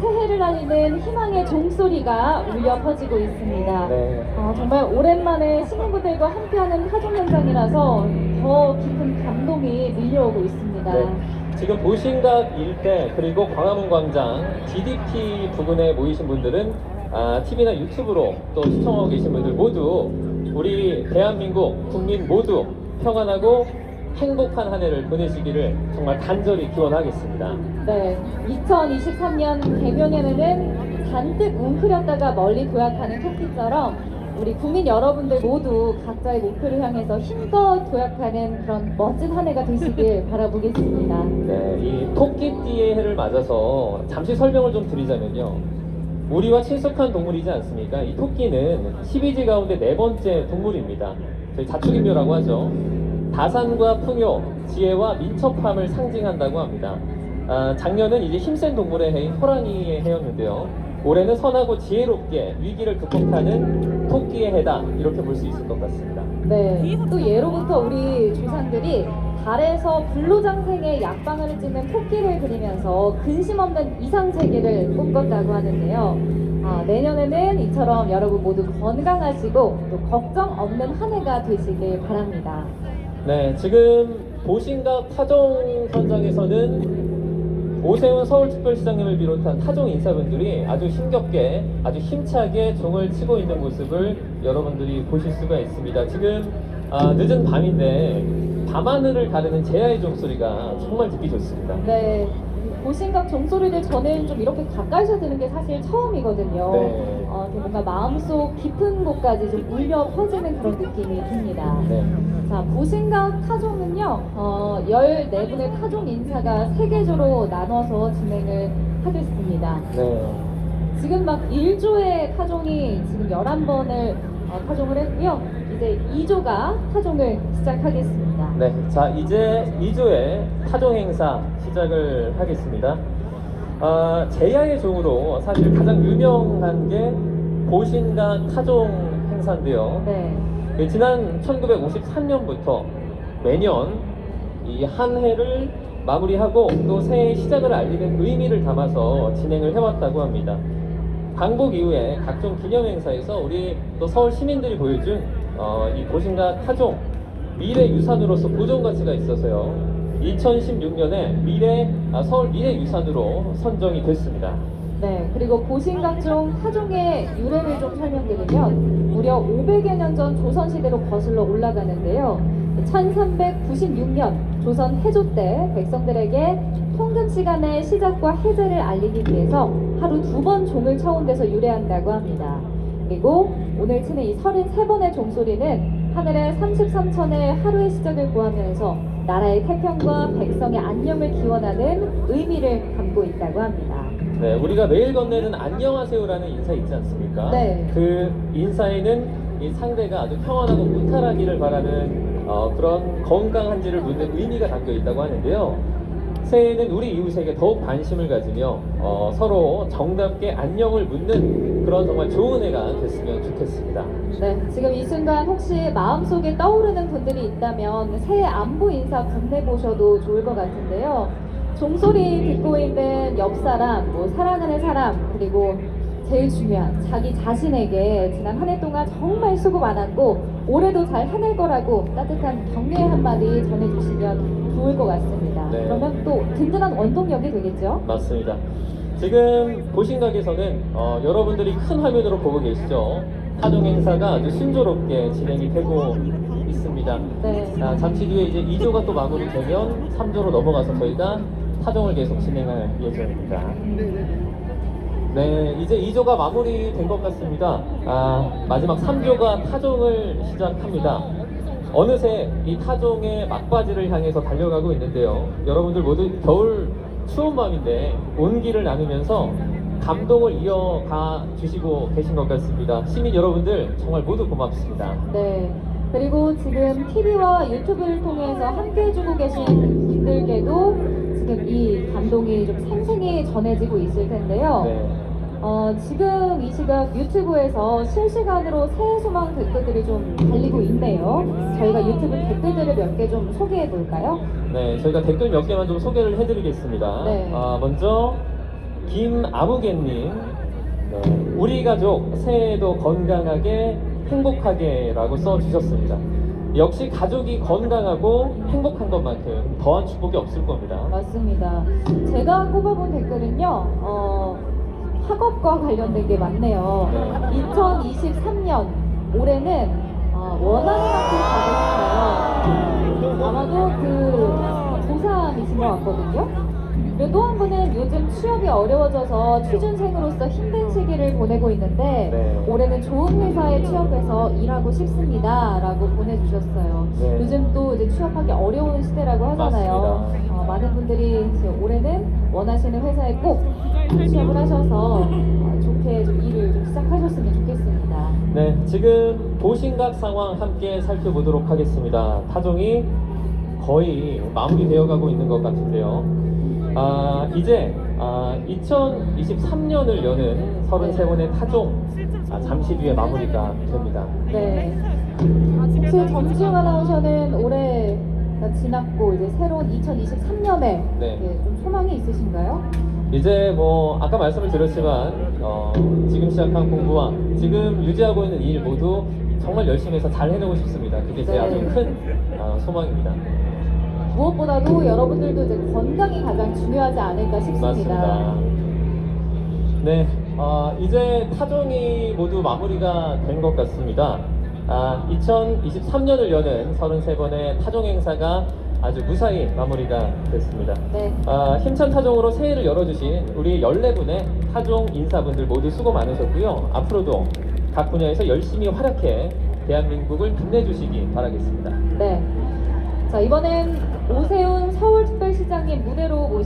새해를 알리는 희망의 종소리가 울려 퍼지고 있습니다. 네. 아, 정말 오랜만에 시민분들과 함께하는 타종 현장이라서 더 깊은 감동이 밀려오고 있습니다. 네. 지금 보신각 일대 그리고 광화문 광장 DDP 부근에 모이신 분들은 아, TV나 유튜브로 또 시청하고 계신 분들 모두 우리 대한민국 국민 모두 평안하고 행복한 한 해를 보내시기를 정말 간절히 기원하겠습니다. 네, 2023년 개묘년에는 잔뜩 웅크렸다가 멀리 도약하는 토끼처럼 우리 국민 여러분들 모두 각자의 목표를 향해서 힘껏 도약하는 그런 멋진 한 해가 되시길 바라보겠습니다. 네, 이 토끼띠의 해를 맞아서 잠시 설명을 좀 드리자면요. 우리와 친숙한 동물이지 않습니까? 이 토끼는 12지 가운데 네 번째 동물입니다. 저희 자축인묘라고 하죠. 다산과 풍요, 지혜와 민첩함을 상징한다고 합니다. 아, 작년은 이제 힘센 동물의 해인 호랑이의 해였는데요. 올해는 선하고 지혜롭게 위기를 극복하는 토끼의 해다 이렇게 볼 수 있을 것 같습니다. 네, 또 예로부터 우리 조상들이 달에서 불로장생의 약방을 찌는 토끼를 그리면서 근심 없는 이상 세계를 꿈꿨다고 하는데요. 아, 내년에는 이처럼 여러분 모두 건강하시고 또 걱정 없는 한 해가 되시길 바랍니다. 네, 지금 보신각 타종 현장에서는 오세훈 서울특별시장님을 비롯한 타종 인사분들이 아주 힘겹게, 아주 힘차게 종을 치고 있는 모습을 여러분들이 보실 수가 있습니다. 지금 아, 늦은 밤인데 밤하늘을 가르는 제야의 종소리가 정말 듣기 좋습니다. 네, 보신각 종소리를 저는 좀 이렇게 가까이서 듣는 게 사실 처음이거든요. 네. 어, 이렇게 뭔가 마음속 깊은 곳까지 좀 울려 퍼지는 그런 느낌이 듭니다. 네. 자, 보신각 타종은요, 어, 14분의 타종 인사가 세개조로 나눠서 진행을 하겠습니다. 네. 지금 막 1조의 타종이 지금 11번을 타종을 했고요. 이제 2조가 타종을 시작하겠습니다. 네, 자 이제 2조의 타종 행사 시작을 하겠습니다. 아, 제야의 종으로 사실 가장 유명한 게 보신각 타종 행사인데요. 네. 그 지난 1953년부터 매년 이 한 해를 마무리하고 또 새해 시작을 알리는 의미를 담아서 진행을 해왔다고 합니다. 광복 이후에 각종 기념 행사에서 우리 또 서울 시민들이 보여준 어, 이 보신각 타종 미래 유산으로서 보존 가치가 있어서요. 2016년에 미래 아, 서울 미래 유산으로 선정이 됐습니다. 네, 그리고 보신각종 타종의 유래를 좀 설명드리면 무려 500여 년 전 조선시대로 거슬러 올라가는데요. 1396년 조선 해조 때 백성들에게 통금 시간의 시작과 해제를 알리기 위해서 하루 두 번 종을 쳐온 데서 유래한다고 합니다. 그리고 오늘 치는 이 33번의 종소리는 하늘의 33천의 하루의 시작을 구하면서 나라의 태평과 백성의 안녕을 기원하는 의미를 담고 있다고 합니다. 네, 우리가 매일 건네는 안녕하세요라는 인사 있지 않습니까? 네. 그 인사에는 이 상대가 아주 평안하고 무탈하기를 바라는 어, 그런 건강한지를 묻는 의미가 담겨 있다고 하는데요. 새해에는 우리 이웃에게 더욱 관심을 가지며 어, 서로 정답게 안녕을 묻는 그런 정말 좋은 해가 됐으면 좋겠습니다. 네, 지금 이 순간 혹시 마음속에 떠오르는 분들이 있다면 새해 안부 인사 건네보셔도 좋을 것 같은데요. 종소리 듣고 있는 옆 사람, 뭐 사랑하는 사람, 그리고 제일 중요한 자기 자신에게 지난 한 해 동안 정말 수고 많았고 올해도 잘 해낼 거라고 따뜻한 격려의 한마디 전해주시면 좋을 것 같습니다. 네. 그러면 또 든든한 원동력이 되겠죠? 맞습니다. 지금 보신 각에서는 어, 여러분들이 큰 화면으로 보고 계시죠? 타종 행사가 아주 순조롭게 진행이 되고 있습니다. 네. 자, 잠시 뒤에 이제 2조가 또 마무리되면 3조로 넘어가서 저희가 타종을 계속 진행할 예정입니다. 네, 이제 2조가 마무리된 것 같습니다. 아, 마지막 3조가 타종을 시작합니다. 어느새 이 타종의 막바지를 향해서 달려가고 있는데요. 여러분들 모두 겨울 추운 밤인데 온기를 나누면서 감동을 이어가 주시고 계신 것 같습니다. 시민 여러분들 정말 모두 고맙습니다. 네. 그리고 지금 TV와 유튜브를 통해서 함께 해주고 계신 분들께도 지금 이 감동이 좀 생생히 전해지고 있을 텐데요. 네. 어, 지금 이 시각 유튜브에서 실시간으로 새해 소망 댓글들이 좀 달리고 있네요. 저희가 유튜브 댓글들을 몇 개 좀 소개해 볼까요? 네, 저희가 댓글 몇 개만 좀 소개를 해드리겠습니다. 네. 아, 먼저 김아무개님, 네, 우리 가족 새해에도 건강하게 행복하게라고 써주셨습니다. 역시 가족이 건강하고 행복한 것만큼 더한 축복이 없을 겁니다. 맞습니다. 제가 꼽아본 댓글은요, 어, 학업과 관련된 게 많네요. 네. 2023년 올해는 어, 원하는 만큼 가고 싶어요. 아마도 그 고3이신 것 같거든요. 그리고 또 한 분은 요즘 취업이 어려워져서 취준생으로서 힘든 시기를 보내고 있는데 네. 올해는 좋은 회사에 취업해서 일하고 싶습니다 라고 보내주셨어요. 네. 요즘 또 이제 취업하기 어려운 시대라고 하잖아요. 맞습니다. 어, 많은 분들이 올해는 원하시는 회사에 꼭 취업을 하셔서 어, 좋게 좀 일을 좀 시작하셨으면 좋겠습니다. 네, 지금 도심각 상황 함께 살펴보도록 하겠습니다. 타종이 거의 마무리되어 가고 있는 것 같은데요. 아, 이제 아, 2023년을 여는 33번의 타종 아, 잠시 뒤에 마무리가 됩니다. 네. 혹시 정지용 아나운서는 올해가 지났고 이제 새로운 2023년에 네. 좀 소망이 있으신가요? 이제 뭐 아까 말씀을 드렸지만 어, 지금 시작한 공부와 지금 유지하고 있는 일 모두 정말 열심히 해서 잘 해내고 싶습니다. 그게 제 네. 아주 큰 아, 소망입니다. 무엇보다도 여러분들도 이제 건강이 가장 중요하지 않을까 싶습니다. 맞습니다. 네, 아, 이제 타종이 모두 마무리가 된 것 같습니다. 아, 2023년을 여는 33번의 타종 행사가 아주 무사히 마무리가 됐습니다. 네. 아, 힘찬 타종으로 새해를 열어주신 우리 14분의 타종 인사분들 모두 수고 많으셨고요. 앞으로도 각 분야에서 열심히 활약해 대한민국을 빛내주시기 바라겠습니다. 네. 자, 이번엔 오세훈 서울특별시장님 무대로 모시고